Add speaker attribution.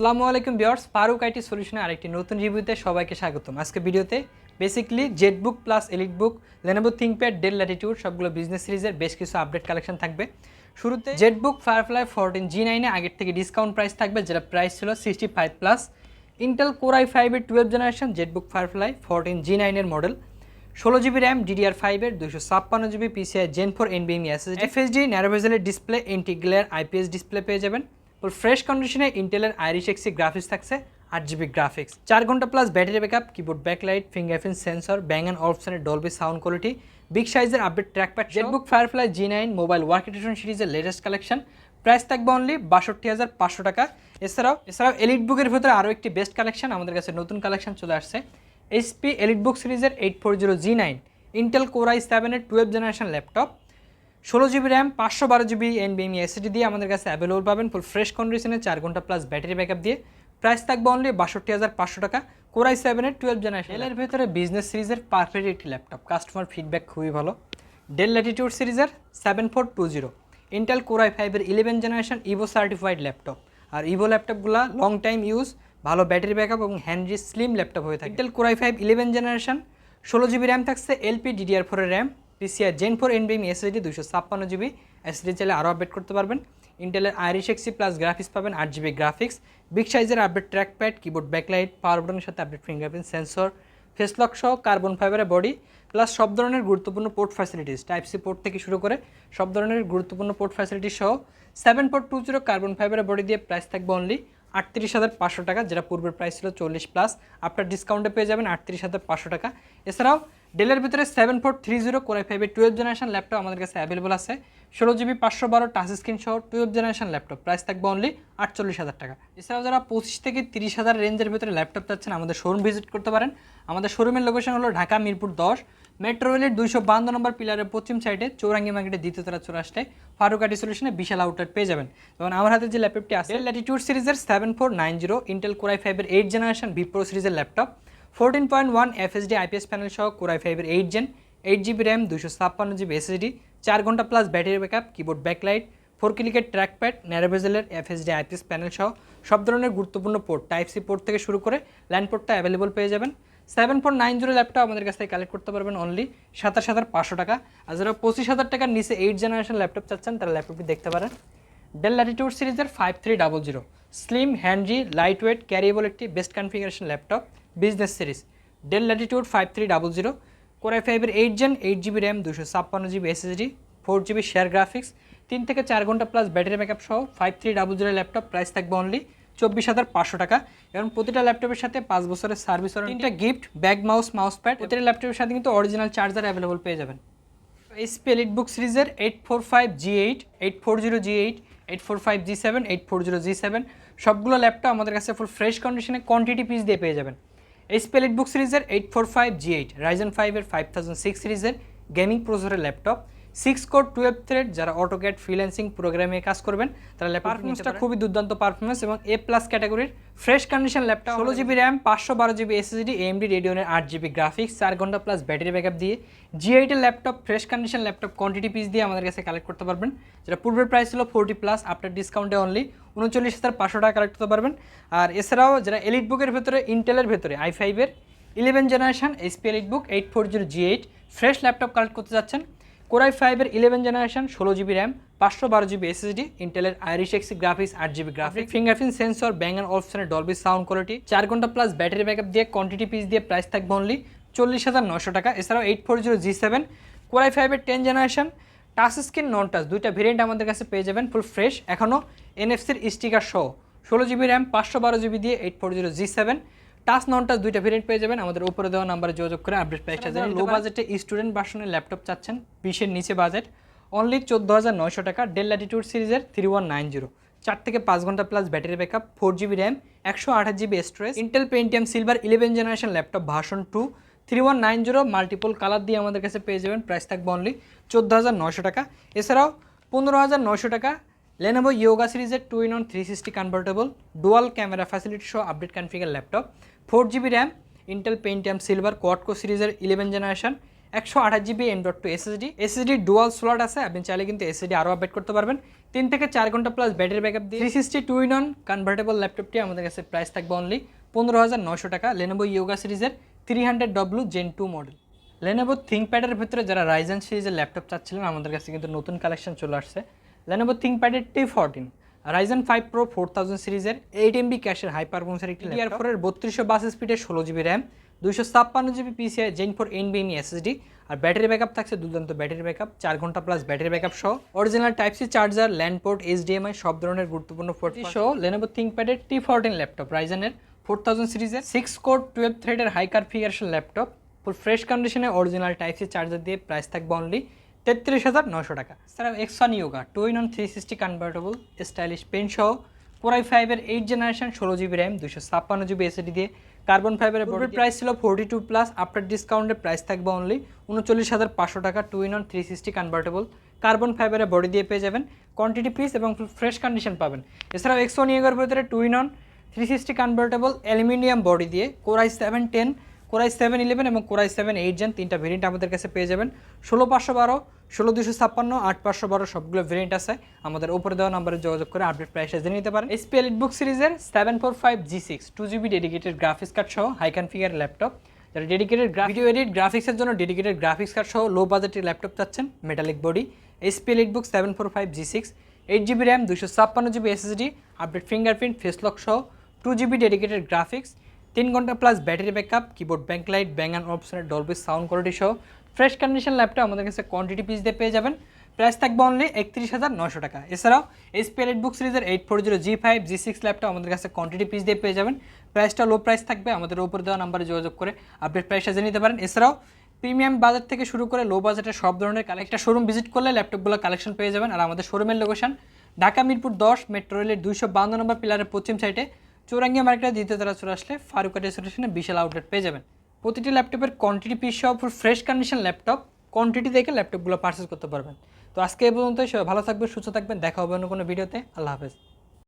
Speaker 1: আসসালামু আলাইকুম বিয়ার্স ফারুক আইটি সলিউশনের আরেকটি নতুন রিভিউতে সবাইকে স্বাগতম। আজকে ভিডিওতে basically ZBook plus EliteBook Lenovo ThinkPad Dell Latitude সবগুলো বিজনেস সিরিজের বেশ কিছু আপডেট কালেকশন থাকবে। শুরুতে ZBook Firefly fourteen G নাইনে আগের থেকে ডিসকাউন্ট প্রাইস থাকবে, যেটা প্রাইস ছিল sixty five plus Intel core i ফাইভের twelve generation ZBook Firefly fourteen G নাইনের মডেল ষোলো জিবি র্যাম ডিডিআর ফাইভের দুশো ছাপ্পান্ন জিবি পিসিআই জেন ফোর এনবিএম SSD ন্যারোভেজেলের display anti glare IPS display পেয়ে যাবেন। ফুল ফ্রেশ কন্ডিশনে ইন্টেলের আইরিশ এক্সি গ্রাফিক্স থাকছে, আট জিবি গ্রাফিক্স চার ঘণ্টা plus battery backup keyboard backlight fingerprint sensor bang and অপশনের ডলবি সাউন্ড কোয়ালিটি বিগ সাইজের update trackpad ZBook Firefly G nine mobile work edition সিরিজের লেটেস্ট কালেকশন প্রাইস থাকবে অনলি বাষট্টি হাজার পাঁচশো টাকা। এছাড়াও এছাড়াও এলিট বুকের ভিতরে আরও একটি বেস্ট কালেকশন আমাদের কাছে নতুন কালেকশন চলে আসছে। এইচপি এলিট বুক সিরিজের eight four zero G nine Intel Core i সেভেনের টুয়েলভ জেনারেশন ল্যাপটপ ষোলো জিবি র্যাম পাঁচশো বারো জিবি এনবিএমই এসিডি দিয়ে আমাদের কাছে অ্যাভেলেবল পাবেন ফুল ফ্রেশ কন্ডিশনে চার ঘণ্টা প্লাস ব্যাটারি ব্যাকআপ দিয়ে। প্রাইস থাকবে অনলি বাষট্টি হাজার পাঁচশো টাকা। কোরাই সেভেনের টুয়েলভ জেনারেশন এর ভিতরে বিজনেস সিরিজের পারফেক্ট একটি ল্যাপটপ কাস্টমার ফিডব্যাক খুবই ভালো। ডেল ল্যাটিটিউড সিরিজের seven four two zero Intel Core i ফাইভের eleven generation Evo certified laptop আর ইভো ল্যাপটপগুলো লং টাইম ইউজ ভালো ব্যাটারি ব্যাকআপ এবং হ্যান্ডি স্লিম ল্যাপটপ হয়ে থাকে। Intel Core i five eleven generation ষোলো জিবি র্যাম থাকছে LP DDR ফোরের RAM. PCIe gen four এনবিএম এসএসডি দুশো ছাপ্পান্ন জিবি এসএসডি চাইলে আরও আপডেট করতে পারবেন। ইন্টেলের আইরিশ এক্সি প্লাস গ্রাফিক্স পাবেন, আট জিবি গ্রাফিক্স বিগ সাইজের update track pad keyboard backlight power বাটনের সাথে update fingerprint sensor face lock সহ কার্বন ফাইবারের বডি প্লাস সব ধরনের গুরুত্বপূর্ণ port facilities type C port থেকে শুরু করে সব ধরনের গুরুত্বপূর্ণ পোর্ট ফ্যাসিলিটি সহ। Seven port two zero carbon ফাইবারের বডি দিয়ে প্রাইস থাকবে অনলি আটত্রিশ হাজার পাঁচশো টাকা, যেটা পূর্বের প্রাইস ছিল চল্লিশ প্লাস আপনার ডিসকাউন্টে পেয়ে যাবেন আটত্রিশ হাজার পাঁচশো টাকা। এছাড়াও ডেলের ভিতরে seven four three zero Core i ফাইভের টুয়েলভ জেনারেশন ল্যাপটপ আমাদের কাছে অ্যাভেলেবল আছে। ষোলো জিবি পাঁচশো বারো টাচ স্ক্রিন সহ টুয়েলভ জেনারেশন ল্যাপটপ প্রাইস থাকবে অনলি আটচল্লিশ হাজার টাকা। এছাড়াও যারা পঁচিশ থেকে তিরিশ হাজার রেঞ্জের ভিতরে ল্যাপটপ চাচ্ছেন, আমাদের শোরুম ভিজিট করতে পারেন। আমাদের শোরুমের লোকেশন হলো ঢাকা মিরপুর দশ। মেট্রো রেলের দুইশো বান্ন নম্বর পিলারের পশ্চিম সাইডে চৌরাঙ্গি মার্কেটের দ্বিতীয় তলা চলে আসলে ফারুক আটি সলিউশনে বিশাল আউটলেট পেয়ে যাবেন। যেমন আমার হাতে যে ল্যাপটপটি আছে ল্যাটিটিউড সিরিজের seven four nine zero Intel core i ফাইভের এইট জেনারেশন বিপ্রো সিরিজের laptop fourteen point one FHD IPS panel সহ কোরাই ফাইভের eight gen eight GB RAM দুশো ছাপ্পান্ন জিবি এসএসডি চার ঘণ্টা plus battery backup keyboard backlight four ক্লিকের trackpad ন্যারোভেজেলের FHD IPS panel সহ সব ধরনের গুরুত্বপূর্ণ পোর্ট টাইপ সি পোর্ট থেকে শুরু করে ল্যান্ড পোর্টটা অ্যাভেলেবল পেয়ে যাবেন। Seven four nine zero laptop আমাদের কাছ থেকে কালেক্ট করতে পারবেন অনলি সাতাশ হাজার পাঁচশো টাকা। আর যারা পঁচিশ হাজার টাকার নিচে এইট জেনারেশন ল্যাপটপ চাচ্ছেন, তারা ল্যাপটপটি দেখতে পারেন। ডেল ল্যাটিটিউড সিরিজের five three double zero slim handy light weight carryable একটি best configuration laptop business series Dell Latitude five three double zero Core i ফাইভের eight gen eight GB RAM দুশো ছাপ্পান্ন GB SSD four GB share graphics তিন থেকে চার ঘণ্টা plus battery backup সহ five three double zero laptop price থাকবে only চব্বিশ হাজার পাঁচশো টাকা এবং প্রতিটা ল্যাপটপের সাথে পাঁচ বছরের সার্ভিস তিনটা gift, bag, mouse mouse pad প্রতিটা ল্যাপটপের সাথে কিন্তু অরিজিনাল চার্জার অ্যাভেলেবল পেয়ে যাবেন। এইচপি এলিট বুক সিরিজের eight four five G eight eight four zero G eight eight four five G seven eight four zero G seven সবগুলো laptop আমাদের কাছে ফুল ফ্রেশ কন্ডিশনে কোয়ান্টিটি পিস দিয়ে পেয়ে যাবেন। এইচপি এলিট বুক সিরিজের eight four five G eight Ryzen ফাইভের five thousand six সিরিজের গেমিং প্রসেসরের laptop. Six core twelve thread যারা অটোক্যাট ফ্রিল্যান্সিং প্রোগ্রামে কাজ করবেন তারা পারফরমেন্সটা খুবই দুর্দান্ত পারফরমেন্স এবং এ প্লাস ক্যাটাগরির ফ্রেশ কন্ডিশন ল্যাপটপ ষোলো জিবি র্যাম পাঁচশো বারো জিবি এসএসডি এমডি রেডিওনের আট জিবি গ্রাফিক্স চার ঘণ্টা প্লাস ব্যাটারি ব্যাকআপ দিয়ে জি এইটের laptop fresh condition laptop quantity piece দিয়ে আমাদের কাছে কালেক্ট করতে পারবেন। যেটা পূর্বের প্রাইস ছিল ফোরটি প্লাস আপনার ডিসকাউন্টে অনলি উনচল্লিশ হাজার পাঁচশো টাকা কালেক্ট করতে পারবেন। আর এছাড়াও যারা এলিট বুকের ভেতরে ইন্টেলের ভেতরে আই ফাইভের eleven generation HP Elite Book eight four zero G eight fresh laptop collect করতে যাচ্ছেন। কোরাই ফাইভের ইলেভেন জেনারেশন ষোলো জিবি র্যাম পাঁচশো বারো জিবি এসএসডি ইন্টেলের আইরিশ এক্সি গ্রাফিক্স আট GB graphic fingerprint sensor bang and অপশনের ডলবি সাউন্ড কোয়ালিটি চার ঘণ্টা প্লাস ব্যাটারি ব্যাকআপ দিয়ে কোয়ান্টিটি পিস দিয়ে প্রাইস থাকবে অনলি চল্লিশ হাজার নশো টাকা। এছাড়াও eight four zero G seven Core i ফাইভের ten generation touch screen non touch দুইটা ভেরিয়েন্ট আমাদের কাছে পেয়ে যাবেন ফুল ফ্রেশ এখনও এনএফসির স্টিকার সহ ষোলো জিবি র্যাম পাঁচশো বারো জিবি দিয়ে eight four zero G seven touch non touch দুইটা ভেরিয়েন্ট পেয়ে যাবেন। আমাদের উপরে দেওয়া নাম্বারে যোগাযোগ করে আপডেট প্রাইসটা জানেন লো বাজেটে স্টুডেন্ট ভার্সনের ল্যাপটপ চাচ্ছেন বিশের নিচে বাজেট অনলি চোদ্দ হাজার নয়শো টাকা ডেল ল্যাটিটিউড সিরিজের থ্রি ওয়ান নাইন জিরো চার থেকে পাঁচ ঘণ্টা plus battery backup four GB RAM একশো আঠাশ GB storage Intel Pentium Silver eleven generation laptop version two three one nine zero multiple colour দিয়ে আমাদের কাছে পেয়ে যাবেন। প্রাইস থাকবে অনলি চোদ্দ হাজার নয়শো টাকা। এছাড়াও পনেরো হাজার নয়শো টাকা লেনোভো ইয়োগা সিরিজের two in one three sixty convertible dual camera facility সহ update configure laptop four GB RAM Intel Pentium Silver quad core সিরিজের ইলেভেন জেনারেশন একশো আঠাশ GB M dot two SSD SSD dual slot আছে, আপনি চাইলে কিন্তু SSD আরও update করতে পারবেন। তিন থেকে চার ঘণ্টা প্লাস ব্যাটারি ব্যাকআপ দিয়ে three sixty two in one convertible ল্যাপটপটি আমাদের কাছে প্রাইস থাকবে অনলি পনেরো হাজার নশো টাকা। লেনোভো ইয়োগা সিরিজের three hundred W gen two model Lenovo থিঙ্কপ্যাডের ভিতরে যারা রাইজেন সিরিজের ল্যাপটপ চাচ্ছিলেন, আমাদের কাছে কিন্তু নতুন কালেকশন চলে আসছে। Lenovo থিঙ্কপ্যাডের T fourteen Ryzen five pro four thousand সিরিজের এইট এমবি ক্যাশের হাই পারফরমেন্সের একটি ডিআর ফোরের বত্রিশশো বাস স্পিডের ষোলো জিবি র্যাম দুইশো ছাপ্পান্ন জিবি পিসিআই জেন ফোর এনবিএমই এসএসডি আর ব্যাটারি ব্যাকআপ থাকছে দুর্দান্ত ব্যাটারি ব্যাকআপ চার ঘণ্টা প্লাস ব্যাটারি ব্যাকআপ সহ। Original type C charger LAN port HDMI সব ধরনের গুরুত্বপূর্ণ ফোর্ট সহ। লেনোভো থিঙ্কপ্যাডের টি ফোরটিন ল্যাপটপ রাইজেনের ফোর থাউজেন্ড সিরিজের সিক্স কোড টুয়েলভ থ্রেডের high configuration laptop full fresh কন্ডিশনে অরিজিনাল টাইপ সি চার্জার দিয়ে প্রাইস থাকবে অনলি তেত্রিশ হাজার নশো টাকা। এছাড়াও X one Yoga two in one three sixty convertible stylish pen সহ কোরাই ফাইভের এইট জেনারেশন ষোলো জিবি র্যাম দুশো ছাপ্পান্ন জিবি এসএডি দিয়ে কার্বন ফাইবারের বডির প্রাইস ছিল ফোর্টি টু প্লাস আফটার ডিসকাউন্টের প্রাইস থাকবে অনলি উনচল্লিশ হাজার পাঁচশো টাকা two in one three sixty convertible carbon ফাইবারের বডি দিয়ে পেয়ে যাবেন। কোয়ান্টিটি পিস এবং ফ্রেশ কন্ডিশন পাবেন। এছাড়াও এক্সো নিয়োগের ভিতরে two in one three sixty convertible aluminium body দিয়ে Core i seven ten Core i seven eleven এবং Core i seven eight gen তিনটা ভেরিয়েন্ট আমাদের কাছে পেয়ে যাবেন। ষোলো পাঁচশো বারো, ষোলো দুশো ছাপ্পান্ন, আট পাঁচশো বারো সবগুলো ভেরিয়েন্ট আছে। আমাদের উপরে দেওয়া নাম্বারে যোগাযোগ করে আপডেট প্রাইসে জেনে নিতে পারেন। এসপি এলিট বুক সিরিজের seven four five G six two GB dedicated graphics card সহ হাই কনফিগার ল্যাপটপ যারা ডেডিকেটেড ভিডিও এডিট গ্রাফিক্সের জন্য ডেডিকেটেড গ্রাফিক্স কার্ড সহ লো বাজেটের ল্যাপটপ চাচ্ছেন metallic body HP Elite Book seven four five G six eight GB RAM দুশো ছাপ্পান্ন GB SSD update fingerprint face lock সহ টু জিবি ডেডিকেটেড গ্রাফিক্স তিন ঘণ্টা plus battery backup keyboard backlight bang and অপশনের Dolby sound quality সহ fresh condition laptop আমাদের কাছে quantity piece দিয়ে পেয়ে যাবেন। প্রাইস থাকবে অনলি একত্রিশ হাজার নশো টাকা। এছাড়াও এসপি এলিট বুক সিরিজের eight four zero G five G six laptop আমাদের কাছে কোয়ান্টিটি পিস দিয়ে পেয়ে যাবেন। প্রাইসটা লো প্রাইস থাকবে, আমাদের উপর দেওয়া নাম্বারে যোগাযোগ করে আপডেট প্রাইসটা জেনে নিতে পারেন। এছাড়াও প্রিমিয়াম বাজার থেকে শুরু করে লো বাজেটের সব ধরনের কালেকটা শোরুম ভিজিট করলে ল্যাপটপগুলো কালেকশন পেয়ে যাবেন। আর আমাদের শোরুমের লোকেশন ঢাকা মিরপুর দশ মেট্রো রেলের দুইশো বান্ন নম্বর পিলারের পশ্চিম সাইডে চৌরাঙ্গিয়া মার্কেটে দ্বিতীয় তারা চলে আসলে ফারুকাটি সলিউশনে বিশাল আউটলেট পেয়ে যাবেন। প্রতিটি ল্যাপটপের কোয়ান্টিটি পিস সহ full fresh condition laptop quantity দেখে ল্যাপটপগুলো পারচেস করতে পারবেন। তো আজকে এই পর্যন্ত ভালো থাকবেন, সুস্থ থাকবেন, দেখা হবে অন্য কোনো ভিডিওতে আল্লাহ হাফেজ।